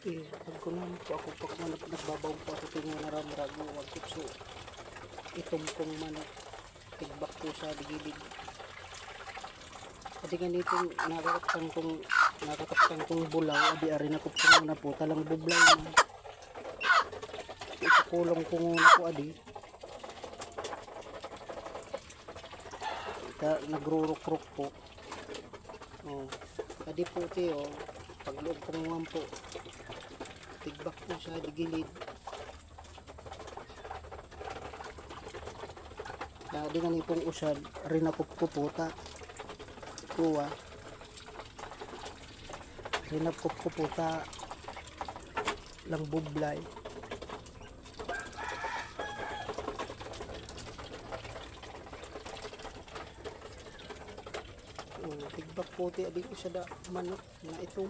Eh, pagkunan po ako pag manap nagbabaw po ako tingin na ramrago wag so itom kong manok tigbak po sa digilid Adi ganito nakakapkan kong nakakapkan kong bulaw adi ari na ko po muna po talang bublay na. Isukulong ko muna po adi. Ta nagruruk-ruk po. Oh adi po tiyo pagloob ko po. Tigbak po sa digilid na di nga pong usad rin ako puputa. Kuwa rin ako puputa. Lang bublay Oh, tigbak po ti adi ko sa da manok na itong